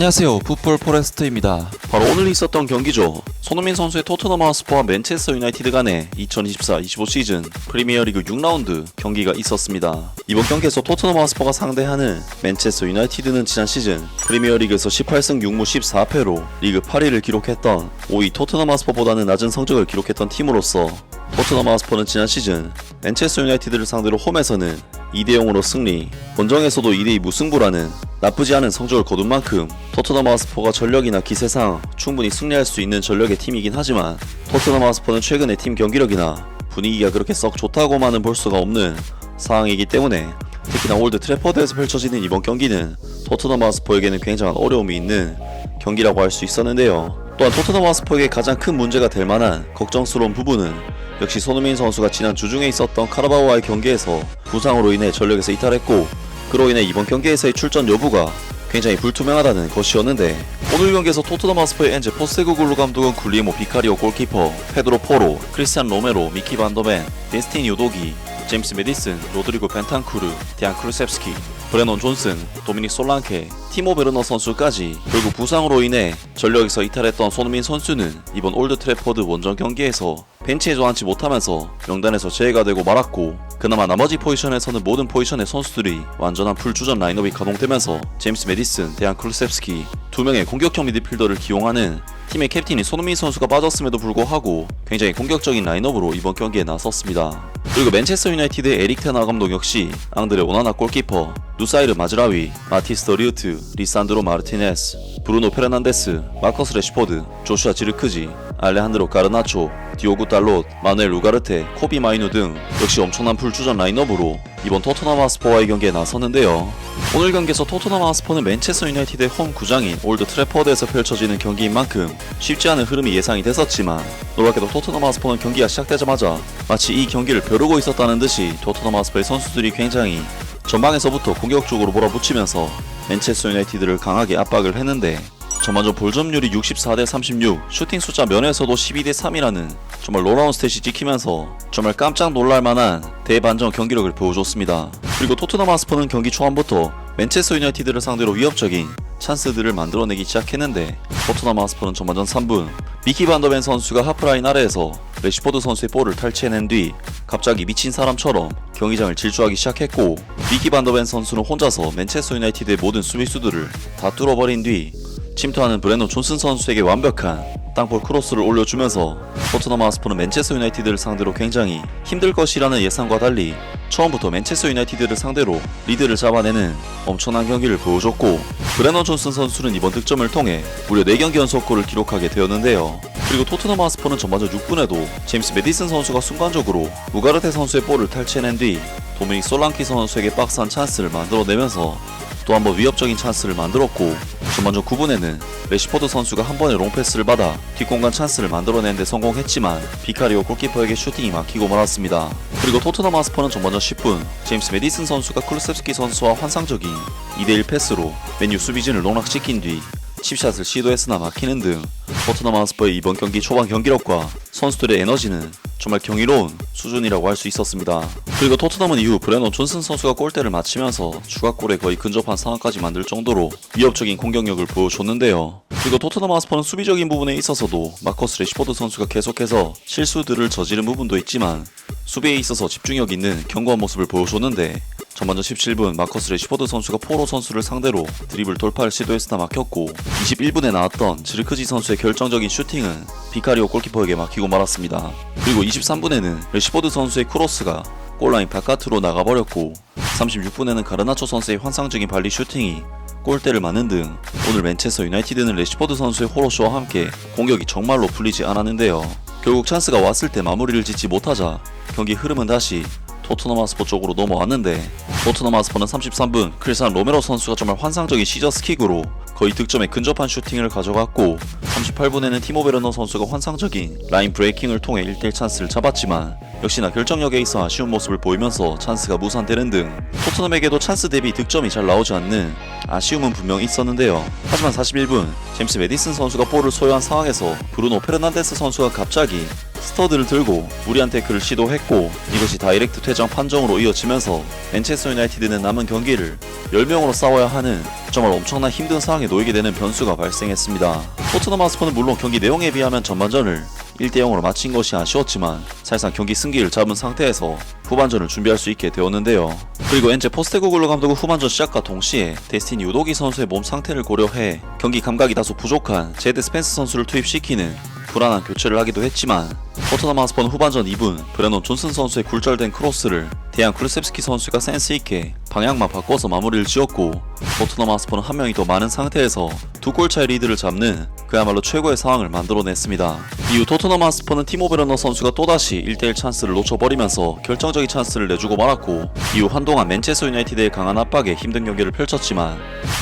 안녕하세요. 풋볼 포레스트입니다. 바로 오늘 있었던 경기죠. 손흥민 선수의 토트넘 하스퍼와 맨체스터 유나이티드 간의 2024-25 시즌 프리미어리그 6라운드 경기가 있었습니다. 이번 경기에서 토트넘 하스퍼가 상대하는 맨체스터 유나이티드는 지난 시즌 프리미어리그에서 18승 6무 14패로 리그 8위를 기록했던 5위 토트넘 하스퍼보다는 낮은 성적을 기록했던 팀으로서 토트넘 하스퍼는 지난 시즌 맨체스터 유나이티드를 상대로 홈에서는 2대0으로 승리, 원정에서도 2대2 무승부라는 나쁘지 않은 성적을 거둔 만큼 토트넘 하스퍼가 전력이나 기세상 충분히 승리할 수 있는 전력의 팀이긴 하지만 토트넘 하스퍼는 최근의 팀 경기력이나 분위기가 그렇게 썩 좋다고만은 볼 수가 없는 상황이기 때문에 특히나 올드 트래퍼드에서 펼쳐지는 이번 경기는 토트넘 하스퍼에게는 굉장한 어려움이 있는 경기라고 할 수 있었는데요. 또한 토트넘 하스퍼에게 가장 큰 문제가 될 만한 걱정스러운 부분은 역시 손흥민 선수가 지난 주중에 있었던 카라바오와의 경기에서 부상으로 인해 전력에서 이탈했고 그로 인해 이번 경기에서의 출전 여부가 굉장히 불투명하다는 것이었는데 오늘 경기에서 토트넘 하스퍼의 엔제 포스테그글루 감독은 굴리모 비카리오 골키퍼, 페드로 포로, 크리스티안 로메로, 미키 반더벤, 데스틴 요도기, 제임스 메디슨, 로드리고 벤탄쿠르, 디안 크루셉스키, 브레논 존슨, 도미닉 솔랑케, 티모 베르너 선수까지 결국 부상으로 인해 전력에서 이탈했던 손흥민 선수는 이번 올드 트래퍼드 원정 경기에서 벤치에 조안치 못하면서 명단에서 제외가 되고 말았고 그나마 나머지 포지션에서는 모든 포지션의 선수들이 완전한 풀주전 라인업이 가동되면서 제임스 메디슨, 데안 클루셉스키 두 명의 공격형 미드필더를 기용하는 팀의 캡틴이 손흥민 선수가 빠졌음에도 불구하고 굉장히 공격적인 라인업으로 이번 경기에 나섰습니다. 그리고 맨체스터 유나이티드의 에릭 테나 감독 역시 앙드레 오나나 골키퍼, 누사이르 마즈라위, 마티스 더리우트, 리산드로 마르티네스, 브루노 페르난데스, 마커스 레시포드, 조슈아 지르크지, 알레한드로 가르나초, 디오구 달롯, 마누엘 루가르테, 코비 마이누 등 역시 엄청난 풀주전 라인업으로 이번 토트넘 하스퍼와의 경기에 나섰는데요. 오늘 경기에서 토트넘 하스퍼는 맨체스터 유나이티드의 홈 구장인 올드 트래퍼드에서 펼쳐지는 경기인 만큼 쉽지 않은 흐름이 예상이 됐었지만 놀랍게도 토트넘 하스퍼는 경기가 시작되자마자 마치 이 경기를 벼르고 있었다는 듯이 토트넘 하스퍼의 선수들이 굉장히 전방에서부터 공격적으로 몰아붙이면서 맨체스터 유나이티드를 강하게 압박을 했는데 전반전 볼점률이 64대 36, 슈팅 숫자 면에서도 12대 3이라는 정말 놀라운 스탯이 찍히면서 정말 깜짝 놀랄 만한 대반전 경기력을 보여줬습니다. 그리고 토트넘 하스퍼는 경기 초반부터 맨체스터 유나이티드를 상대로 위협적인 찬스들을 만들어내기 시작했는데 토트넘 하스퍼는 전반전 3분 미키 반더벤 선수가 하프라인 아래에서 레시포드 선수의 볼을 탈취해낸 뒤 갑자기 미친 사람처럼 경기장을 질주하기 시작했고 미키 반더벤 선수는 혼자서 맨체스터 유나이티드의 모든 수비수들을 다 뚫어버린 뒤 침투하는 브레노 존슨 선수에게 완벽한 땅볼 크로스를 올려주면서 토트넘 하스퍼는 맨체스터 유나이티드를 상대로 굉장히 힘들 것이라는 예상과 달리 처음부터 맨체스터 유나이티드를 상대로 리드를 잡아내는 엄청난 경기를 보여줬고 브레넌 존슨 선수는 이번 득점을 통해 무려 4경기 연속골을 기록하게 되었는데요. 그리고 토트넘 하스퍼는 전반전 6분에도 제임스 메디슨 선수가 순간적으로 무가르테 선수의 볼을 탈취해낸 뒤 도미닉 솔랑키 선수에게 박스한 찬스를 만들어내면서 또 한번 위협적인 찬스를 만들었고 전반전 9분에는 레시포드 선수가 한 번의 롱패스를 받아 뒷공간 찬스를 만들어내는데 성공했지만 비카리오 골키퍼에게 슈팅이 막히고 말았습니다. 그리고 토트넘 하스퍼는 전반전 10분 제임스 메디슨 선수가 클루셉스키 선수와 환상적인 2대1 패스로 맨유 수비진을 농락시킨 뒤 칩샷을 시도했으나 막히는 등 토트넘 하스퍼의 이번 경기 초반 경기력과 선수들의 에너지는 정말 경이로운 수준이라고 할 수 있었습니다. 그리고 토트넘은 이후 브레논 존슨 선수가 골대를 맞히면서 추가골에 거의 근접한 상황까지 만들 정도로 위협적인 공격력을 보여줬는데요. 그리고 토트넘 하스퍼는 수비적인 부분에 있어서도 마커스 레시포드 선수가 계속해서 실수들을 저지른 부분도 있지만 수비에 있어서 집중력 있는 견고한 모습을 보여줬는데 전반전 17분 마커스 레시포드 선수가 포로 선수를 상대로 드리블 돌파를 시도했으나 막혔고 21분에 나왔던 지르크지 선수의 결정적인 슈팅은 비카리오 골키퍼에게 막히고 말았습니다. 그리고 23분에는 레시포드 선수의 크로스가 골라인 바깥으로 나가버렸고 36분에는 가르나초 선수의 환상적인 발리 슈팅이 골대를 맞는 등 오늘 맨체스터 유나이티드는 레시포드 선수의 호로쇼와 함께 공격이 정말로 풀리지 않았는데요. 결국 찬스가 왔을 때 마무리를 짓지 못하자 경기 흐름은 다시 토트넘 하스퍼 쪽으로 넘어왔는데 토트넘 하스퍼는 33분 크리스안 로메로 선수가 정말 환상적인 시저스킥으로 거의 득점에 근접한 슈팅을 가져갔고 38분에는 티모 베르너 선수가 환상적인 라인 브레이킹을 통해 1대1 찬스를 잡았지만 역시나 결정력에 있어 아쉬운 모습을 보이면서 찬스가 무산되는 등 토트넘에게도 찬스 대비 득점이 잘 나오지 않는 아쉬움은 분명 있었는데요. 하지만 41분 제임스 메디슨 선수가 볼을 소유한 상황에서 브루노 페르난데스 선수가 갑자기 스터드를 들고 무리한 태클을 시도했고 이것이 다이렉트 퇴장 판정으로 이어지면서 맨체스터 유나이티드는 남은 경기를 10명으로 싸워야 하는 정말 엄청난 힘든 상황에 놓이게 되는 변수가 발생했습니다. 토트넘 하스퍼는 물론 경기 내용에 비하면 전반전을 1대0으로 마친 것이 아쉬웠지만 사실상 경기 승기를 잡은 상태에서 후반전을 준비할 수 있게 되었는데요. 그리고 엔제 포스테고글로 감독은 후반전 시작과 동시에 데스티니 유도기 선수의 몸 상태를 고려해 경기 감각이 다소 부족한 제드 스펜스 선수를 투입시키는 불안한 교체를 하기도 했지만 토트넘 하스퍼는 후반전 2분 브레논 존슨 선수의 굴절된 크로스를 대한 크루셉스키 선수가 센스 있게 방향만 바꿔서 마무리를 지었고 토트넘 하스퍼는 한 명이 더 많은 상태에서 두 골차의 리드를 잡는 그야말로 최고의 상황을 만들어냈습니다. 이후 토트넘 하스퍼는 티모 베르너 선수가 또다시 1대1 찬스를 놓쳐버리면서 결정적인 찬스를 내주고 말았고 이후 한동안 맨체스터 유나이티드의 강한 압박에 힘든 경기를 펼쳤지만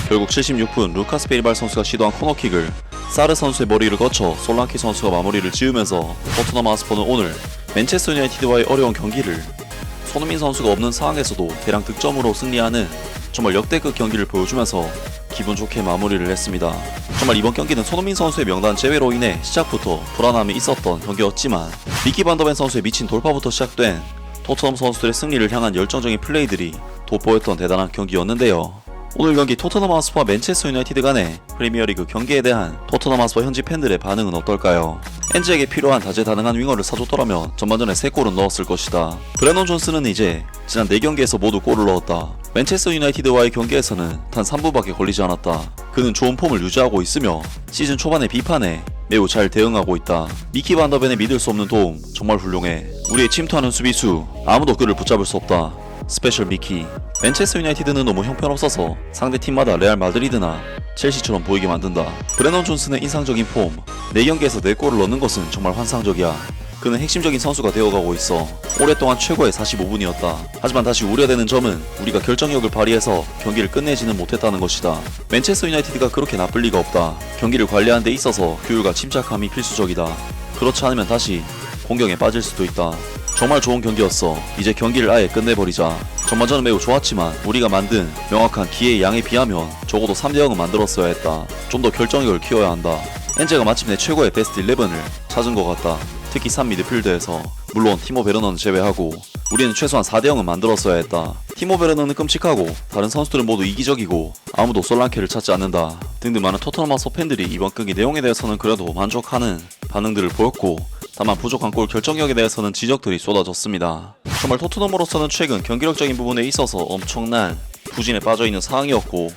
결국 76분 루카스 베리발 선수가 시도한 코너킥을 사르 선수의 머리를 거쳐 솔랑키 선수가 마무리를 지으면서 토트넘 하스퍼는 오늘 맨체스터 유나이티드와의 어려운 경기를 손흥민 선수가 없는 상황에서도 대량 득점으로 승리하는 정말 역대급 경기를 보여주면서 기분 좋게 마무리를 했습니다. 정말 이번 경기는 손흥민 선수의 명단 제외로 인해 시작부터 불안함이 있었던 경기였지만 미키 반더벤 선수의 미친 돌파부터 시작된 토트넘 선수들의 승리를 향한 열정적인 플레이들이 돋보였던 대단한 경기였는데요. 오늘 경기 토트넘 하스퍼와 맨체스터 유나이티드 간의 프리미어리그 경기에 대한 토트넘 하스퍼 현지 팬들의 반응은 어떨까요? 엔즈에게 필요한 다재다능한 윙어를 사줬더라면 전반전에 3골은 넣었을 것이다. 브레논 존스는 이제 지난 4경기에서 모두 골을 넣었다. 맨체스터 유나이티드와의 경기에서는 단 3부밖에 걸리지 않았다. 그는 좋은 폼을 유지하고 있으며 시즌 초반의 비판에 매우 잘 대응하고 있다. 미키 반더벤의 믿을 수 없는 도움 정말 훌륭해. 우리의 침투하는 수비수 아무도 그를 붙잡을 수 없다. 스페셜 미키 맨체스터 유나이티드는 너무 형편없어서 상대 팀마다 레알 마드리드나 첼시처럼 보이게 만든다. 브레넌 존스는 인상적인 폼 4경기에서 4골을 넣는 것은 정말 환상적이야. 그는 핵심적인 선수가 되어가고 있어. 오랫동안 최고의 45분이었다. 하지만 다시 우려되는 점은 우리가 결정력을 발휘해서 경기를 끝내지는 못했다는 것이다. 맨체스터 유나이티드가 그렇게 나쁠 리가 없다. 경기를 관리하는 데 있어서 규율과 침착함이 필수적이다. 그렇지 않으면 다시 공격에 빠질 수도 있다. 정말 좋은 경기였어. 이제 경기를 아예 끝내버리자. 전반전은 매우 좋았지만 우리가 만든 명확한 기회의 양에 비하면 적어도 3대0은 만들었어야 했다. 좀 더 결정력을 키워야 한다. 엔제가 마침내 최고의 베스트 11을 찾은 것 같다. 특히 3 미드필드에서 물론 티모 베르너는 제외하고 우리는 최소한 4대0은 만들었어야 했다. 티모 베르너는 끔찍하고 다른 선수들은 모두 이기적이고 아무도 솔랑케를 찾지 않는다. 등등 많은 토트넘 하스 팬들이 이번 경기 내용에 대해서는 그래도 만족하는 반응들을 보였고 다만 부족한 골 결정력에 대해서는 지적들이 쏟아졌습니다. 정말 토트넘으로서는 최근 경기력적인 부분에 있어서 엄청난 부진에 빠져있는 상황이었고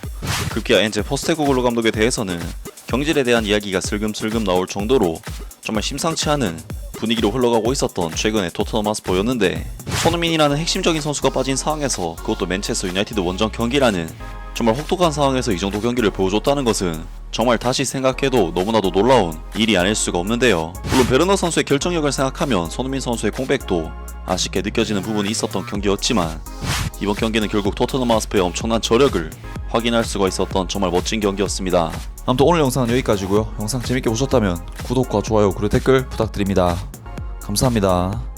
급기야 엔제 포스테코글로 감독에 대해서는 경질에 대한 이야기가 슬금슬금 나올 정도로 정말 심상치 않은 분위기로 흘러가고 있었던 최근의 토트넘 하스퍼였는데 손흥민이라는 핵심적인 선수가 빠진 상황에서 그것도 맨체스터 유나이티드 원정 경기라는 정말 혹독한 상황에서 이 정도 경기를 보여줬다는 것은 정말 다시 생각해도 너무나도 놀라운 일이 아닐 수가 없는데요. 물론 베르너 선수의 결정력을 생각하면 손흥민 선수의 공백도 아쉽게 느껴지는 부분이 있었던 경기였지만 이번 경기는 결국 토트넘 하스퍼의 엄청난 저력을 확인할 수가 있었던 정말 멋진 경기였습니다. 아무튼 오늘 영상은 여기까지고요. 영상 재밌게 보셨다면 구독과 좋아요 그리고 댓글 부탁드립니다. 감사합니다.